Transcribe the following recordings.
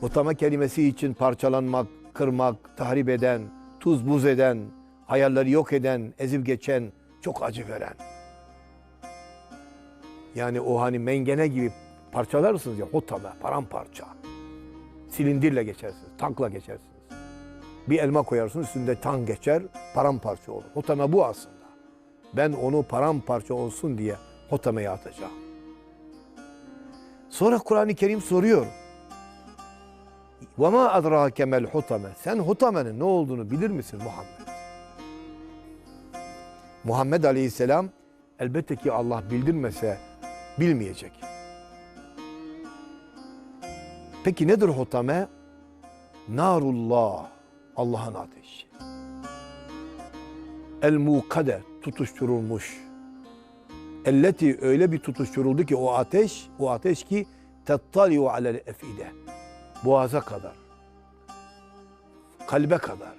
Hutame kelimesi için parçalanmak, kırmak, tahrip eden, tuz buz eden, hayalleri yok eden, ezip geçen, çok acı veren. Yani o hani mengene gibi parçalarsınız ya hutame, paramparça. Silindirle geçersiniz, tankla geçersiniz. Bir elma koyarsınız üstünde tank geçer, paramparça olur. Hutame bu aslında. Ben onu paramparça olsun diye hutameye atacağım. Sonra Kur'an-ı Kerim soruyor. Ve ma adrake mel hutame. Sen hutamenin ne olduğunu bilir misin Muhammed? Muhammed Aleyhisselam elbette ki Allah bildirmese bilmeyecek. Peki nedir hutame? Narullah, Allah'ın ateşi. El mukade, tutuşturulmuş. Elleti öyle bir tutuşturuldu ki o ateş, o ateş ki tettaliu alel efide Boğaza kadar, kalbe kadar,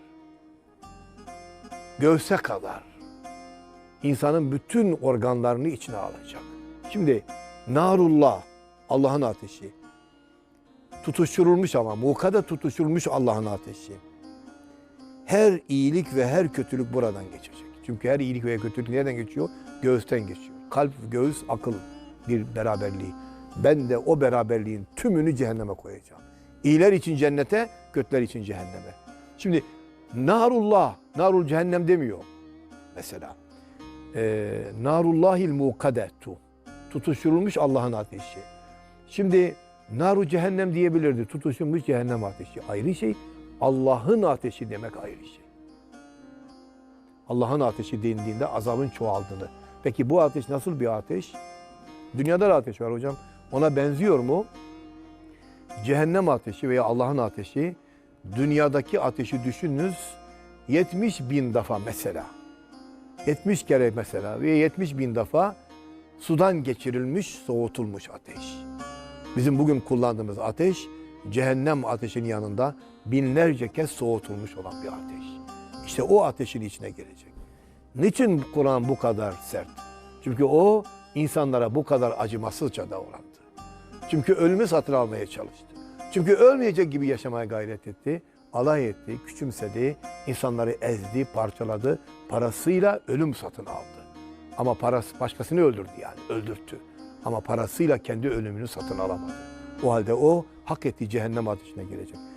göğse kadar insanın bütün organlarını içine alacak. Şimdi narullah, Allah'ın ateşi. Tutuşturulmuş ama mukade tutuşturulmuş Allah'ın ateşi. Her iyilik ve her kötülük buradan geçecek. Çünkü her iyilik ve kötülük nereden geçiyor? Göğüsten geçiyor. Kalp, göğüs, akıl bir beraberliği. Ben de o beraberliğin tümünü cehenneme koyacağım. İyiler için cennete, kötüler için cehenneme. Şimdi narullah, narul cehennem demiyor mesela. Ee, narullahil mukadetu. Tutuşturulmuş Allah'ın ateşi. Şimdi naru cehennem diyebilirdi. Tutuşturulmuş cehennem ateşi. Ayrı şey. Allah'ın ateşi demek ayrı şey. Allah'ın ateşi denildiğinde azabın çoğaldığını. Peki bu ateş nasıl bir ateş? Dünyada da ateş var hocam. Ona benziyor mu? Cehennem ateşi veya Allah'ın ateşi dünyadaki ateşi düşününüz 70 bin defa mesela. 70 kere mesela ve 70 bin defa sudan geçirilmiş, soğutulmuş ateş. Bizim bugün kullandığımız ateş cehennem ateşinin yanında binlerce kez soğutulmuş olan bir ateş. İşte o ateşin içine girecek. Niçin Kur'an bu kadar sert? Çünkü o insanlara bu kadar acımasızca davrandı. Çünkü ölümü satın almaya çalıştı. Çünkü ölmeyecek gibi yaşamaya gayret etti. Alay etti, küçümsedi, insanları ezdi, parçaladı. Parasıyla ölüm satın aldı. Ama parası başkasını öldürdü yani, öldürttü. Ama parasıyla kendi ölümünü satın alamadı. O halde o hak ettiği cehennem ateşine girecek.